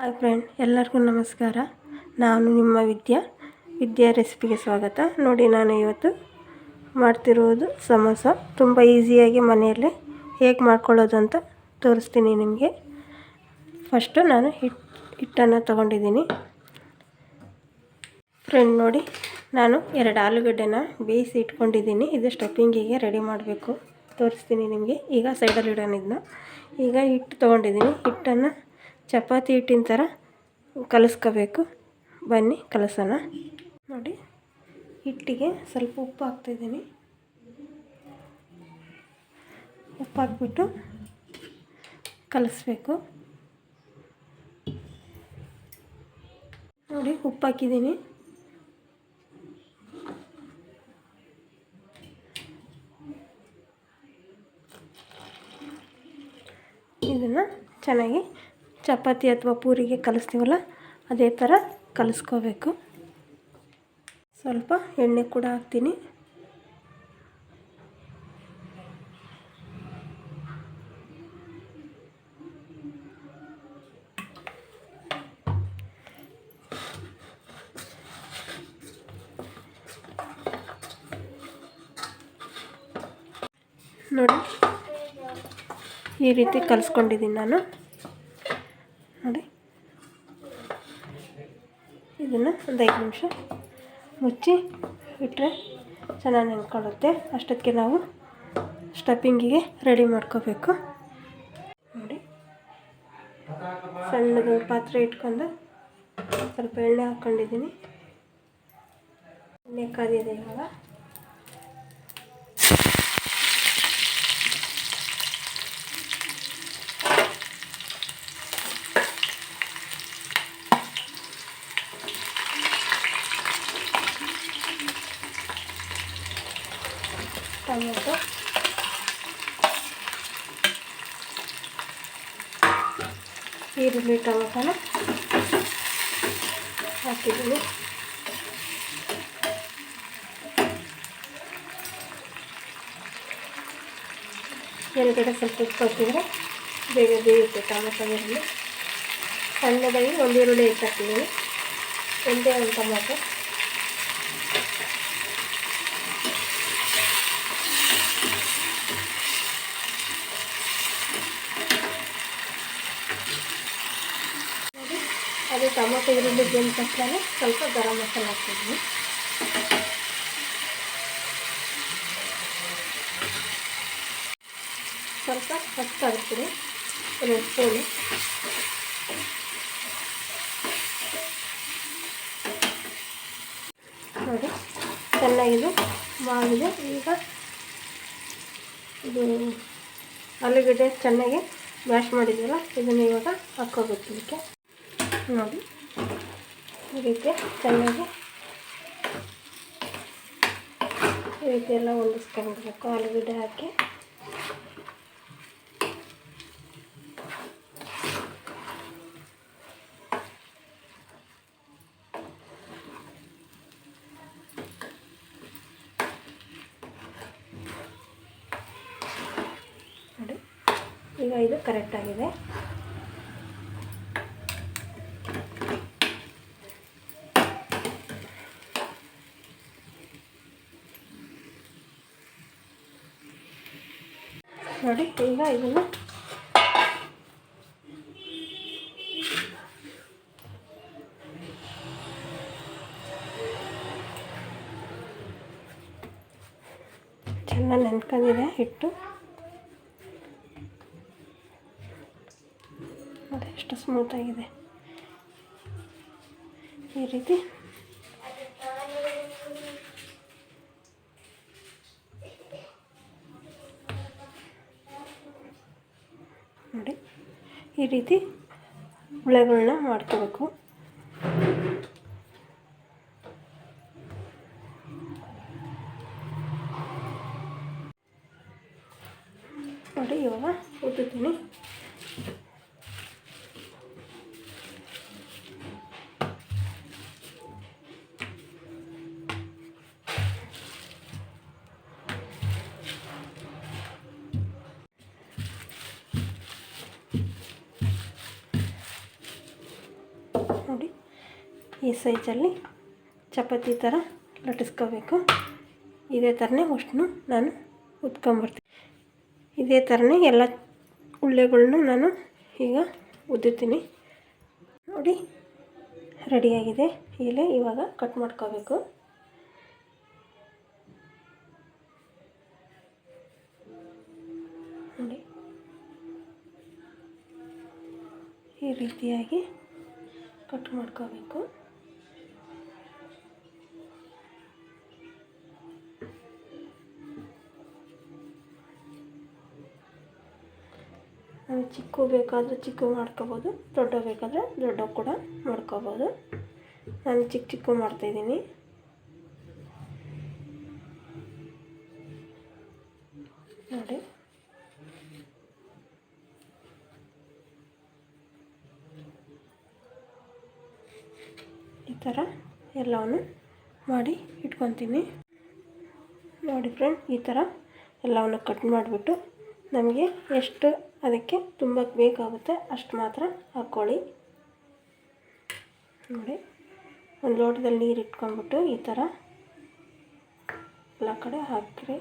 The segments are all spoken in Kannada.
ಹಾಯ್ ಫ್ರೆಂಡ್, ಎಲ್ಲರಿಗೂ ನಮಸ್ಕಾರ. ನಾನು ನಿಮ್ಮ ವಿದ್ಯಾ. ವಿದ್ಯಾ ರೆಸಿಪಿಗೆ ಸ್ವಾಗತ. ನೋಡಿ, ನಾನು ಇವತ್ತು ಮಾಡ್ತಿರುವುದು ಸಮೋಸ. ತುಂಬ ಈಸಿಯಾಗಿ ಮನೆಯಲ್ಲೇ ಹೇಗೆ ಮಾಡ್ಕೊಳ್ಳೋದು ಅಂತ ತೋರಿಸ್ತೀನಿ ನಿಮಗೆ. ಫಸ್ಟು ನಾನು ಹಿಟ್, ಹಿಟ್ಟನ್ನು ತೊಗೊಂಡಿದ್ದೀನಿ. ಫ್ರೆಂಡ್, ನೋಡಿ, ನಾನು ಎರಡು ಆಲೂಗಡ್ಡೆನ ಬೇಯಿಸಿ ಇಟ್ಕೊಂಡಿದ್ದೀನಿ. ಇದು ಸ್ಟಫಿಂಗಿಗೆ ರೆಡಿ ಮಾಡಬೇಕು. ತೋರಿಸ್ತೀನಿ ನಿಮಗೆ. ಈಗ ಸೈಡಲ್ಲಿ ಇಡೋಣ ಇದನ್ನ. ಈಗ ಹಿಟ್ಟು ತೊಗೊಂಡಿದ್ದೀನಿ. ಹಿಟ್ಟನ್ನು ಚಪಾತಿ ಹಿಟ್ಟಿನ ಥರ ಕಲಿಸ್ಕೋಬೇಕು. ಬನ್ನಿ, ಕಲಸೋಣ. ನೋಡಿ, ಹಿಟ್ಟಿಗೆ ಸ್ವಲ್ಪ ಉಪ್ಪು ಹಾಕ್ತಿದ್ದೀನಿ ಉಪ್ಪು ಹಾಕ್ಬಿಟ್ಟು ಕಲಿಸ್ಬೇಕು. ನೋಡಿ, ಉಪ್ಪು ಹಾಕಿದ್ದೀನಿ. ಇದನ್ನು ಚೆನ್ನಾಗಿ ಚಪಾತಿ ಅಥವಾ ಪೂರಿಗೆ ಕಲಿಸ್ತೀವಲ್ಲ, ಅದೇ ಥರ ಕಲಿಸ್ಕೋಬೇಕು. ಸ್ವಲ್ಪ ಎಣ್ಣೆ ಕೂಡ ಹಾಕ್ತೀನಿ. ನೋಡಿ, ಈ ರೀತಿ ಕಲಿಸ್ಕೊಂಡಿದ್ದೀನಿ ನಾನು ನೋಡಿ ಇದನ್ನು ಒಂದು ಐದು ನಿಮಿಷ ಮುಚ್ಚಿ ಇಟ್ಟರೆ ಚೆನ್ನಾಗಿ ನೆನ್ಕೊಳ್ಳುತ್ತೆ. ಅಷ್ಟಕ್ಕೆ ನಾವು ಸ್ಟಫಿಂಗಿಗೆ ರೆಡಿ ಮಾಡ್ಕೋಬೇಕು. ನೋಡಿ. ಸಣ್ಣದೊಂದು ಪಾತ್ರೆ ಇಟ್ಕೊಂಡು ಸ್ವಲ್ಪ ಎಣ್ಣೆ ಹಾಕ್ಕೊಂಡಿದ್ದೀನಿ ಎಣ್ಣೆ ಕಾದಿದೆ ಇವಾಗ ಟೊಮೆಟೊ ಈರುಳ್ಳಿ ಟೊಮೆಟೊನ ಹಾಕಿದ್ದೀನಿ. ಎಲ್ಗಡೆ ಸ್ವಲ್ಪ ಉಪ್ಪು ಹಾಕಿದರೆ ಬೇಗ ಬೇಯುತ್ತೆ ಟೊಮೆಟೊ ಈರುಳ್ಳಿ ಸಣ್ಣದಾಗಿ ಒಂದು ಈರುಳ್ಳಿ ಹೆಚ್ಚು ಹಾಕಿದ್ದೀನಿ. ಒಂದೇ ಒಂದು ಟೊಮೆಟೊ. ಅದು ಟೊಮೊಟೊ ಈರುಳ್ಳಿ ಬೆಂದ ತಕ್ಷಣ ಸ್ವಲ್ಪ ಗರಂ ಮಸಾಲೆ ಹಾಕ್ತಿದ್ವಿ ಸ್ವಲ್ಪ ಫಸ್ಟ್ ಹಾಕ್ತೀನಿ ಎರಡು ಸ್ಪೂನು. ನೋಡಿ, ಚೆನ್ನಾಗಿದೆ. ಮಾಡಿದೆ ಈಗ ಇದು ಆಲೂಗಡ್ಡೆ ಚೆನ್ನಾಗಿ ಮ್ಯಾಶ್ ಮಾಡಿದ್ದೀರ ಇದನ್ನು ಇವಾಗ ಹಾಕೋಬೇಕು ಇದಕ್ಕೆ. ನೋಡಿ. ಈ ರೀತಿಯ ಚೆನ್ನಾಗಿ ಈ ರೀತಿ ಹೊಂದಿಸ್ಕೊಂಡ್ಬಿಡ್ಬೇಕು ಆಲೂಗಡ್ಡೆ ಹಾಕಿ. ನೋಡಿ. ಈಗ ಇದು ಕರೆಕ್ಟಾಗಿದೆ ನೋಡಿ ಈಗ ಇದನ್ನು. ಚೆನ್ನಾಗಿ ನೆನ್ಕೊಂಡಿದೆ ಹಿಟ್ಟು. ನೋಡಿ ಎಷ್ಟು ಸ್ಮೂತಾಗಿದೆ ಈ ರೀತಿ. ನೋಡಿ ಈ ರೀತಿ ಹುಳೆಗಳನ್ನ ಮಾಡ್ಕೋಬೇಕು. ಈ ಸೈಜಲ್ಲಿ ಚಪಾತಿ ಥರ ಲಟ್ಟಿಸ್ಕೋಬೇಕು. ಇದೇ ಥರನೇ ಅಷ್ಟನ್ನು ನಾನು ಉದ್ಕೊಂಬರ್ತೀನಿ ಇದೇ ಥರನೇ ಎಲ್ಲ ಉಳ್ಳೆಗಳನ್ನೂ ನಾನು ಈಗ ಉದ್ದುತ್ತೀನಿ. ನೋಡಿ, ರೆಡಿಯಾಗಿದೆ. ಇಲ್ಲೇ ಇವಾಗ ಕಟ್ ಮಾಡ್ಕೋಬೇಕು. ನೋಡಿ. ಈ ರೀತಿಯಾಗಿ ಕಟ್ ಮಾಡ್ಕೋಬೇಕು. ಚಿಕ್ಕ ಬೇಕಾದರೆ ಚಿಕ್ಕ ಮಾಡ್ಕೋಬೋದು, ದೊಡ್ಡ ಬೇಕಾದರೆ ದೊಡ್ಡ ಕೂಡ ಮಾಡ್ಕೋಬೋದು. ನಾನು ಚಿಕ್ಕ ಚಿಕ್ಕ ಮಾಡ್ತಾಯಿದ್ದೀನಿ ನೋಡಿ. ಈ ಥರ ಎಲ್ಲವನ್ನು ಮಾಡಿ ಇಟ್ಕೊತೀನಿ. ನೋಡಿ ಫ್ರೆಂಡ್, ಈ ಥರ ಎಲ್ಲವನ್ನು ಕಟ್ ಮಾಡಿಬಿಟ್ಟು ನಮಗೆ ಎಷ್ಟು ಅದಕ್ಕೆ ತುಂಬ ಬೇಕಾಗುತ್ತೆ, ಅಷ್ಟು ಮಾತ್ರ ಹಾಕ್ಕೊಳ್ಳಿ. ನೋಡಿ, ಒಂದು ಲೋಟದಲ್ಲಿ ನೀರು ಇಟ್ಕೊಂಡ್ಬಿಟ್ಟು ಈ ಥರ ಎಲ್ಲ ಕಡೆ ಹಾಕಿರಿ.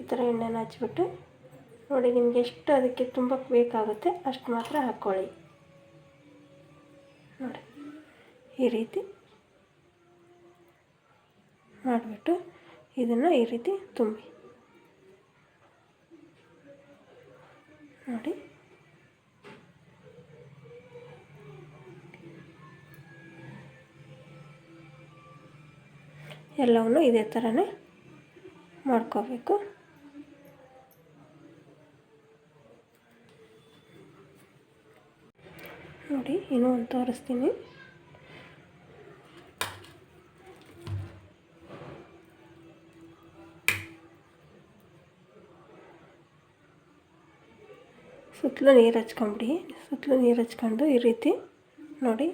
ಈ ಥರ ಎಣ್ಣೆನ ಹಚ್ಬಿಟ್ಟು ನೋಡಿ ನಿಮಗೆ ಎಷ್ಟು ಅದಕ್ಕೆ ತುಂಬ ಬೇಕಾಗುತ್ತೆ, ಅಷ್ಟು ಮಾತ್ರ ಹಾಕ್ಕೊಳ್ಳಿ. ನೋಡಿ, ಈ ರೀತಿ ಮಾಡಿಬಿಟ್ಟು ಇದನ್ನು ಈ ರೀತಿ ತುಂಬಿ. ನೋಡಿ. ಎಲ್ಲವನ್ನು ಇದೇ ಥರನೇ ಮಾಡ್ಕೋಬೇಕು. ನೋಡಿ ಇನ್ನೂ ಒಂದು ತೋರಿಸ್ತೀನಿ. ಸುತ್ತಲೂ ನೀರು ಹಚ್ಕೊಂಬಿಡಿ. ಸುತ್ತಲೂ ನೀರು ಹಚ್ಕೊಂಡು ಈ ರೀತಿ ನೋಡಿ.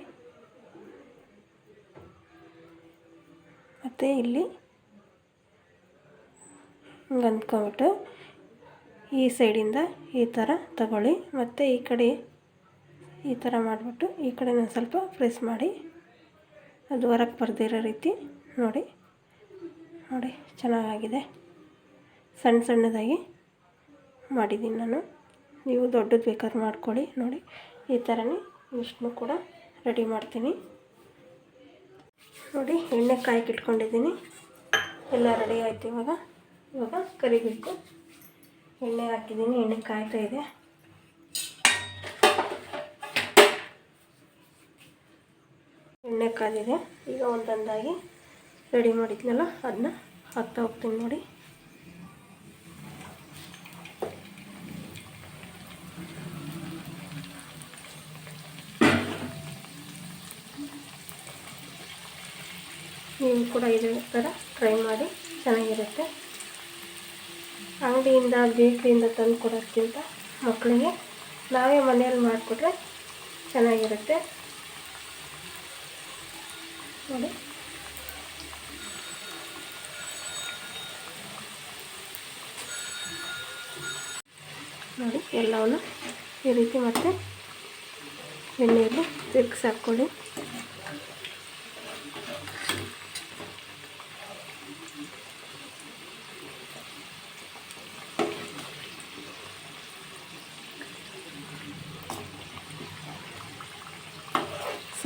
ಮತ್ತು ಇಲ್ಲಿ ಹಿಂಗೆ ಅಂದ್ಕೊಂಬಿಟ್ಟು ಈ ಸೈಡಿಂದ ಈ ಥರ ತಗೊಳ್ಳಿ. ಮತ್ತು ಈ ಕಡೆ ಈ ಥರ ಮಾಡಿಬಿಟ್ಟು ಈ ಕಡೆ ಒಂದು ಸ್ವಲ್ಪ ಪ್ರೆಸ್ ಮಾಡಿ. ಅದು ಹೊರಗೆ ಬರ್ದಿರೋ ರೀತಿ ನೋಡಿ. ನೋಡಿ, ಚೆನ್ನಾಗಾಗಿದೆ. ಸಣ್ಣ ಸಣ್ಣದಾಗಿ ಮಾಡಿದ್ದೀನಿ ನಾನು. ನೀವು ದೊಡ್ಡದು ಬೇಕಾದ್ರೆ ಮಾಡ್ಕೊಳ್ಳಿ, ನೋಡಿ. ಈ ಥರನೇ ಇಷ್ಟನ್ನು ಕೂಡ ರೆಡಿ ಮಾಡ್ತೀನಿ. ನೋಡಿ ಎಣ್ಣೆ ಕಾಯಕ್ಕೆ ಇಟ್ಕೊಂಡಿದ್ದೀನಿ. ಎಲ್ಲ ರೆಡಿ ಆಯ್ತು ಇವಾಗ. ಇವಾಗ ಕರಿಬೇಕು. ಎಣ್ಣೆ ಹಾಕಿದ್ದೀನಿ, ಎಣ್ಣೆ ಕಾಯ್ತಾ ಇದೆ. ಎಣ್ಣೆ ಕಾದಿದೆ ಈಗ ಒಂದೊಂದಾಗಿ ರೆಡಿ ಮಾಡಿದ್ನಲ್ಲ, ಅದನ್ನ ಹಾಕ್ತಾ ಹೋಗ್ತೀನಿ ನೋಡಿ. ನೀವು ಕೂಡ ಇದೇ. ಥರ ಟ್ರೈ ಮಾಡಿ ಚೆನ್ನಾಗಿರುತ್ತೆ. ಅಂಗಡಿಯಿಂದ ಬೇಕ್ರಿಯಿಂದ ತಂದು ಕೊಡೋದಕ್ಕಿಂತ ಮಕ್ಕಳಿಗೆ ನಾವೇ ಮನೆಯಲ್ಲಿ ಮಾಡಿಕೊಟ್ರೆ ಚೆನ್ನಾಗಿರುತ್ತೆ. ನೋಡಿ. ನೋಡಿ, ಎಲ್ಲವನ್ನು ಈ ರೀತಿ ಮತ್ತೆ ಎಣ್ಣೆಯಲ್ಲಿ ಫಿಕ್ಸ್ ಹಾಕ್ಕೊಳ್ಳಿ.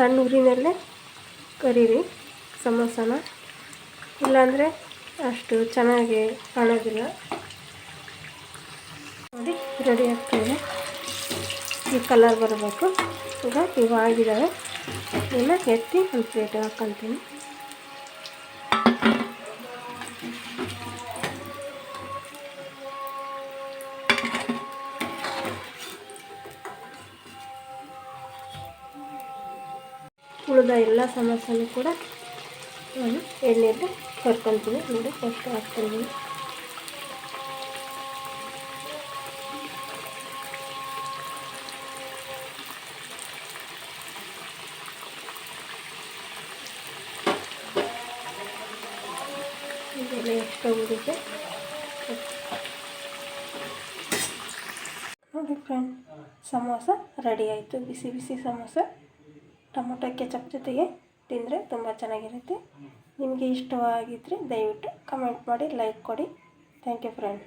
ಸಣ್ಣ ಊರಿನಲ್ಲೇ ಕರೀರಿ ಸಮೋಸನ. ಇಲ್ಲಾಂದರೆ ಅಷ್ಟು ಚೆನ್ನಾಗಿ ಕಾಣೋದಿಲ್ಲ. ನೋಡಿ ರೆಡಿ ಆಗ್ತಾಯಿದೆ ಈ ಕಲರ್ ಬರಬೇಕು. ಈಗ ಇವು ಆಗಿದ್ದಾವೆ ಇನ್ನು ಎತ್ತಿ ಒಂದು ಪ್ಲೇಟ್ ಹಾಕ್ಕೊತೀನಿ ಉಳಿದ ಎಲ್ಲ ಸಮಸ್ಯೆನೂ ಕೂಡ ನಾನು ಎಣ್ಣೆಯಲ್ಲಿ ಕರ್ಕೊತೀನಿ ನೋಡಿ ಫಸ್ಟ್ ಹಾಕ್ತೀನಿ ಇದೆಲ್ಲ ಎಷ್ಟು ನೋಡಿ ಫ್ರೆಂಡ್, ಸಮೋಸ ರೆಡಿ ಆಯಿತು. ಬಿಸಿ ಬಿಸಿ ಸಮೋಸ. ಟೊಮೊಟೊ ಕೆಚಪ್ ಜೊತೆಗೆ ತಿಂದರೆ ತುಂಬ ಚೆನ್ನಾಗಿರುತ್ತೆ. ನಿಮಗೆ ಇಷ್ಟವಾಗಿದ್ದರೆ ದಯವಿಟ್ಟು ಕಮೆಂಟ್ ಮಾಡಿ, ಲೈಕ್ ಕೊಡಿ. Thank you friend.